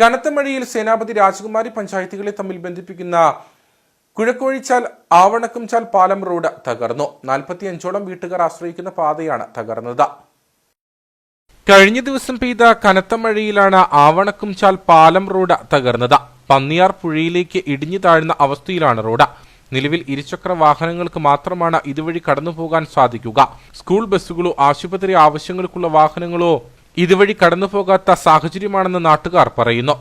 കനത്ത മഴയിൽ സേനാപതി രാജകുമാരി പഞ്ചായത്തുകളെ തമ്മിൽ ബന്ധിപ്പിക്കുന്ന കുഴക്കോഴിച്ചാൽ ആവണക്കുംചാൽ പാലം റോഡ് തകർന്നു. നാൽപ്പത്തിയഞ്ചോളം വീട്ടുകാർ ആശ്രയിക്കുന്ന പാതയാണ് തകർന്നത്. കഴിഞ്ഞ ദിവസം പെയ്ത കനത്ത മഴയിലാണ് ആവണക്കുംചാൽ പാലം റോഡ് തകർന്നത്. പന്നിയാർ പുഴയിലേക്ക് ഇടിഞ്ഞു താഴ്ന്ന അവസ്ഥയിലാണ് റോഡ്. നിലവിൽ ഇരുചക്ര വാഹനങ്ങൾക്ക് മാത്രമാണ് ഇതുവഴി കടന്നുപോകാൻ സാധിക്കുക. സ്കൂൾ ബസ്സുകളോ ആശുപത്രി ആവശ്യങ്ങൾക്കുള്ള വാഹനങ്ങളോ ഇതുവഴി കടന്നു കടന്നുപോകാത്ത സാഹചര്യമാണെന്ന് നാട്ടുകാർ പറയുന്നു.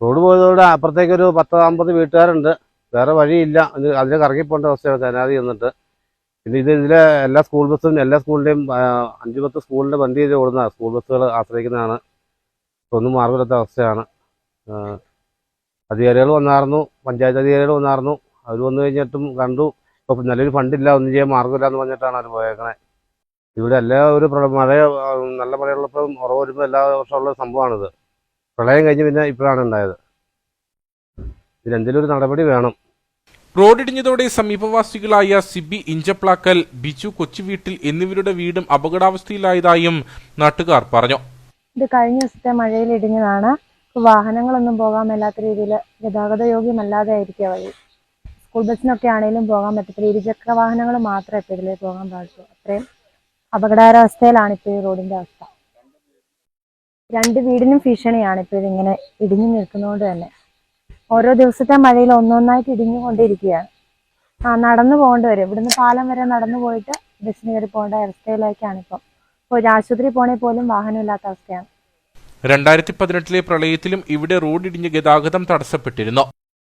റോഡ് പോയതോടെ അപ്പുറത്തേക്ക് ഒരു പത്ത് അമ്പത് വീട്ടുകാരുണ്ട്. വേറെ വഴിയില്ല. അതിന് അതിലെ കറങ്ങി പോകേണ്ട അവസ്ഥയാണ് ജനാതി എന്നിട്ട് പിന്നെ ഇത് ഇതിലെ എല്ലാ സ്കൂൾ ബസ്സും എല്ലാ സ്കൂളിന്റെയും അഞ്ച് പത്ത് സ്കൂളിന്റെ വണ്ടി ചെയ്ത് ഓടുന്ന സ്കൂൾ ബസ്സുകൾ ആശ്രയിക്കുന്നതാണ്. ഒന്നും മാർഗമില്ലാത്ത അവസ്ഥയാണ്. അധികാരികൾ വന്നായിരുന്നു പഞ്ചായത്ത് അധികാരികൾ വന്നായിരുന്നു അവർ വന്നു കഴിഞ്ഞിട്ടും കണ്ടു. ഇപ്പം നല്ലൊരു ഫണ്ടില്ല. ഒന്നും ചെയ്യാൻ മാർഗമില്ല എന്ന് പറഞ്ഞിട്ടാണ് അവർ പോയേക്കണേ. ഇവിടെ എല്ലാ ഒരു പ്ര- മഴ നല്ല മഴയുള്ളപ്പോൾ ഉറവ് വരുമ്പോൾ എല്ലാ വർഷമുള്ള സംഭവമാണിത് പ്രളയം കഴിഞ്ഞ് പിന്നെ ഇപ്പോഴാണ് ഉണ്ടായത് ഇതിനെന്തെങ്കിലും ഒരു നടപടി വേണം. റോഡിടിഞ്ഞതോടെ സമീപവാസികളായ സിബി ഇഞ്ചപ്ലാക്കൽ ബിജു കൊച്ചുവീട്ടിൽ എന്നിവരുടെ വീടും അപകടാവസ്ഥയിലായതായും നാട്ടുകാർ പറഞ്ഞു. ഇത് കഴിഞ്ഞ ദിവസത്തെ മഴയിൽ ഇടിഞ്ഞതാണ്. വാഹനങ്ങളൊന്നും പോകാൻ മേലാത്ത രീതിയിൽ ഗതാഗത യോഗ്യമല്ലാതെ ആയിരിക്കുക വഴി. സ്കൂൾ ബസ്സിനൊക്കെ ആണെങ്കിലും പോകാൻ പറ്റത്തില്ല. ഇരുചക്ര വാഹനങ്ങൾ മാത്രമേ ഇപ്പോൾ ഇതിലേ പോകാൻ പാടുള്ളൂ. അത്രയും അപകടാവസ്ഥയിലാണ് ഇപ്പോൾ ഈ റോഡിന്റെ അവസ്ഥ. രണ്ട് വീടിനും ഭീഷണിയാണ് ഇപ്പോൾ ഇതിങ്ങനെ ഇടിഞ്ഞു നിൽക്കുന്നതുകൊണ്ട് തന്നെ. ഓരോ ദിവസത്തെ മഴയിൽ ഒന്നൊന്നായിട്ട് ഇടിഞ്ഞുകൊണ്ടിരിക്കുകയാണ്. ആ നടന്നു പോകേണ്ടി വരും. ഇവിടുന്ന് പാലം വരെ നടന്നു പോയിട്ട് ബസ്സിന് കയറി പോകേണ്ട അവസ്ഥയിലേക്കാണ് ഇപ്പം. ഇപ്പോൾ ആശുപത്രി പോണേ പോലും വാഹനമില്ലാത്ത അവസ്ഥയാണ്. രണ്ടായിരത്തി പതിനെട്ടിലെ പ്രളയത്തിലും ഇവിടെ റോഡിടിഞ്ഞ് ഗതാഗതം തടസ്സപ്പെട്ടിരുന്നു.